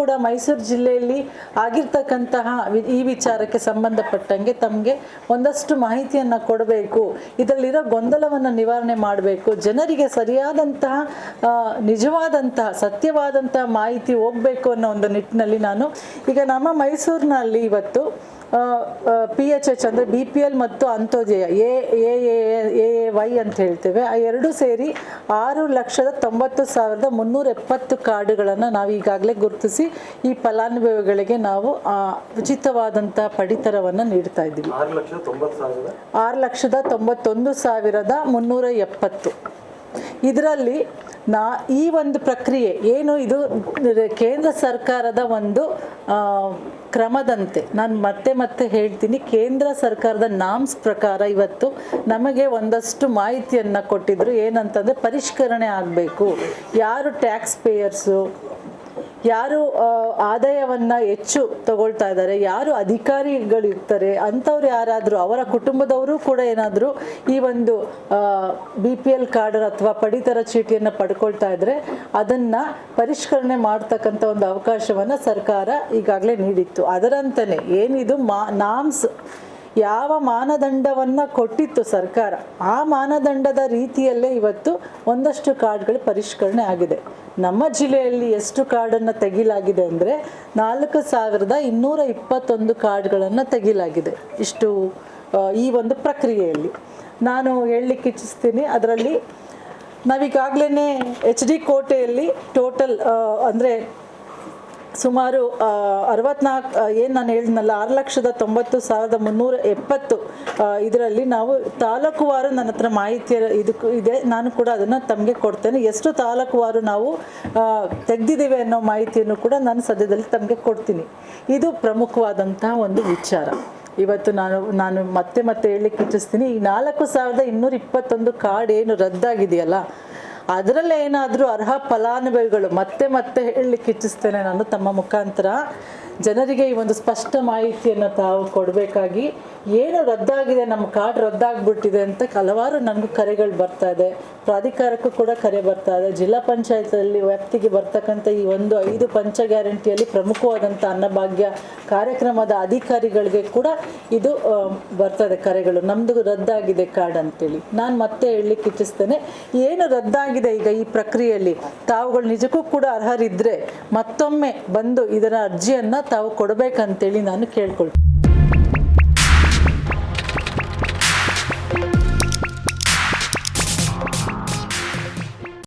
ಕೂಡ ಮೈಸೂರು ಜಿಲ್ಲೆಯಲ್ಲಿ ಆಗಿರ್ತಕ್ಕಂತಹ ಈ ವಿಚಾರಕ್ಕೆ ಸಂಬಂಧಪಟ್ಟಂಗೆ ತಮಗೆ ಒಂದಷ್ಟು ಮಾಹಿತಿಯನ್ನು ಕೊಡಬೇಕು. ಇದರಲ್ಲಿರೋ ಗೊಂದಲವನ್ನು ನಿವಾರಣೆ ಮಾಡಬೇಕು. ಜನರಿಗೆ ಸರಿಯಾದಂತಹ ನಿಜವಾದಂತಹ, ಸತ್ಯವಾದಂತಹ ಮಾಹಿತಿ ಹೋಗಬೇಕು ಅನ್ನೋ ಒಂದು ನಿಟ್ಟಿನಲ್ಲಿ ನಾನು ಈಗ ನಮ್ಮ ಮೈಸೂರಿನಲ್ಲಿ ಇವತ್ತು ಪಿ ಎಚ್ ಎಚ್ ಅಂದರೆ ಬಿ ಪಿ ಎಲ್ ಮತ್ತು Antyodaya A A A Y ಅಂತ ಹೇಳ್ತೇವೆ. ಆ ಎರಡೂ ಸೇರಿ ಆರು ಲಕ್ಷದ ತೊಂಬತ್ತು ಸಾವಿರದ ಮುನ್ನೂರ ಎಪ್ಪತ್ತು ಕಾರ್ಡುಗಳನ್ನು ನಾವು ಈಗಾಗಲೇ ಗುರುತಿಸಿ ಈ ಫಲಾನುಭವಿಗಳಿಗೆ ನಾವು ಉಚಿತವಾದಂತಹ ಉಚಿತವಾದಂಥ ಪಡಿತರವನ್ನು ನೀಡ್ತಾ ಇದ್ದೀವಿ. ಆರು ಲಕ್ಷದ ತೊಂಬತ್ತೊಂದು ಸಾವಿರದ ಮುನ್ನೂರ ಎಪ್ಪತ್ತು. ಇದರಲ್ಲಿ ನಾ ಈ ಒಂದು ಪ್ರಕ್ರಿಯೆ, ಏನು ಇದು ಕೇಂದ್ರ ಸರ್ಕಾರದ ಒಂದು ಕ್ರಮದಂತೆ. ನಾನು ಮತ್ತೆ ಮತ್ತೆ ಹೇಳ್ತೀನಿ, ಕೇಂದ್ರ ಸರ್ಕಾರದ ನಾಮ್ಸ್ ಪ್ರಕಾರ ಇವತ್ತು ನಮಗೆ ಒಂದಷ್ಟು ಮಾಹಿತಿಯನ್ನು ಕೊಟ್ಟಿದ್ರು. ಏನಂತಂದರೆ ಪರಿಷ್ಕರಣೆ ಆಗಬೇಕು. ಯಾರು ಟ್ಯಾಕ್ಸ್ ಪೇಯರ್ಸು ಯಾರು ಆದಾಯವನ್ನ ಹೆಚ್ಚು ತಗೊಳ್ತಾ ಇದ್ದಾರೆ, ಯಾರು ಅಧಿಕಾರಿಗಳಿರ್ತಾರೆ, ಅಂಥವ್ರು ಯಾರಾದರೂ, ಅವರ ಕುಟುಂಬದವರು ಕೂಡ ಏನಾದರೂ ಈ ಒಂದು ಬಿ ಪಿ ಎಲ್ ಕಾರ್ಡ್ ಅಥವಾ ಪಡಿತರ ಚೀಟಿಯನ್ನು ಪಡ್ಕೊಳ್ತಾ ಇದ್ರೆ ಅದನ್ನ ಪರಿಷ್ಕರಣೆ ಮಾಡ್ತಕ್ಕಂಥ ಒಂದು ಅವಕಾಶವನ್ನು ಸರ್ಕಾರ ಈಗಾಗಲೇ ನೀಡಿತ್ತು. ಅದರಂತನೇ ಏನಿದು, ಮಾ, ನಾಮ್ಸ್ ಯಾವ ಮಾನದಂಡವನ್ನು ಕೊಟ್ಟಿತ್ತು ಸರ್ಕಾರ, ಆ ಮಾನದಂಡದ ರೀತಿಯಲ್ಲೇ ಇವತ್ತು ಒಂದಷ್ಟು ಕಾರ್ಡ್ಗಳು ಪರಿಷ್ಕರಣೆ ಆಗಿದೆ. ನಮ್ಮ ಜಿಲ್ಲೆಯಲ್ಲಿ ಎಷ್ಟು ಕಾರ್ಡನ್ನು ತೆಗಿಲಾಗಿದೆ ಅಂದರೆ ನಾಲ್ಕು ಸಾವಿರದ ಇನ್ನೂರ ಇಪ್ಪತ್ತೊಂದು ಕಾರ್ಡ್ಗಳನ್ನು ತೆಗಿಲಾಗಿದೆ ಇಷ್ಟು ಈ ಒಂದು ಪ್ರಕ್ರಿಯೆಯಲ್ಲಿ. ನಾನು ಹೇಳಲಿಕ್ಕೆ ಇಚ್ಛಿಸ್ತೀನಿ ಅದರಲ್ಲಿ ನಾವೀಗಾಗಲೇ ಎಚ್ ಡಿ ಕೋಟೆಯಲ್ಲಿ ಟೋಟಲ್ ಅಂದರೆ ಸುಮಾರು ಅರವತ್ನಾಲ್ಕು ಏನು ನಾನು ಹೇಳಿದ್ನಲ್ಲ, ಆರು ಲಕ್ಷದ ತೊಂಬತ್ತು ಸಾವಿರದ ಮುನ್ನೂರ ಎಪ್ಪತ್ತು ಇದರಲ್ಲಿ ನಾವು ತಾಲೂಕುವಾರು ನನ್ನ ಹತ್ರ ಮಾಹಿತಿ ಇದಕ್ಕೂ ಇದೆ. ನಾನು ಕೂಡ ಅದನ್ನು ತಮಗೆ ಕೊಡ್ತೇನೆ. ಎಷ್ಟು ತಾಲೂಕುವಾರು ನಾವು ತೆಗೆದಿದ್ದೇವೆ ಅನ್ನೋ ಮಾಹಿತಿಯನ್ನು ಕೂಡ ನಾನು ಸದ್ಯದಲ್ಲಿ ತಮಗೆ ಕೊಡ್ತೀನಿ. ಇದು ಪ್ರಮುಖವಾದಂತಹ ಒಂದು ವಿಚಾರ. ಇವತ್ತು ನಾನು ನಾನು ಮತ್ತೆ ಮತ್ತೆ ಹೇಳಲಿಕ್ಕೆ ಇಚ್ಛಿಸ್ತೀನಿ. ಈ ನಾಲ್ಕು ಸಾವಿರದ ಇನ್ನೂರ ಇಪ್ಪತ್ತೊಂದು ಕಾರ್ಡ್ ಏನು ರದ್ದಾಗಿದೆಯಲ್ಲ ಅದರಲ್ಲಿ ಏನಾದರೂ ಅರ್ಹ ಫಲಾನುಭವಿಗಳು ಮತ್ತೆ ಮತ್ತೆ ಹೇಳಲಿಕ್ಕೆ ಇಚ್ಛಿಸ್ತೇನೆ ನಾನು ತಮ್ಮ ಮುಖಾಂತರ. ಜನರಿಗೆ ಈ ಒಂದು ಸ್ಪಷ್ಟ ಮಾಹಿತಿಯನ್ನು ತಾವು ಕೊಡಬೇಕಾಗಿ ಏನು ರದ್ದಾಗಿದೆ, ನಮ್ಮ ಕಾರ್ಡ್ ರದ್ದಾಗ್ಬಿಟ್ಟಿದೆ ಅಂತ ಹಲವಾರು ನನಗೂ ಕರೆಗಳು ಬರ್ತಾ ಇದೆ. ಪ್ರಾಧಿಕಾರಕ್ಕೂ ಕೂಡ ಕರೆ ಬರ್ತಾ ಇದೆ. ಜಿಲ್ಲಾ ಪಂಚಾಯತಲ್ಲಿ ವ್ಯಾಪ್ತಿಗೆ ಬರ್ತಕ್ಕಂಥ ಈ ಒಂದು ಐದು ಪಂಚ ಗ್ಯಾರಂಟಿಯಲ್ಲಿ ಪ್ರಮುಖವಾದಂಥ ಅನ್ನಭಾಗ್ಯ ಕಾರ್ಯಕ್ರಮದ ಅಧಿಕಾರಿಗಳಿಗೆ ಕೂಡ ಇದು ಬರ್ತಾ ಬರ್ತದೆ ಕರೆಗಳು. ನಮ್ಮದು ರದ್ದಾಗಿದೆ ಕಾರ್ಡ್ ಅಂತೇಳಿ. ನಾನು ಮತ್ತೆ ಹೇಳಲಿಕ್ಕೆ ಇಚ್ಛಿಸ್ತೇನೆ. ಏನು ರದ್ದಾಗಿದೆ ಈಗ ಈ ಪ್ರಕ್ರಿಯೆಯಲ್ಲಿ? ತಾವುಗಳು ನಿಜಕ್ಕೂ ಕೂಡ ಅರ್ಹರಿದ್ದರೆ ಮತ್ತೊಮ್ಮೆ ಬಂದು ಇದರ ಅರ್ಜಿಯನ್ನು ತಾವು ಕೊಡಬೇಕಂತೇಳಿ ನಾನು ಕೇಳ್ಕೊಳ್ತೀನಿ.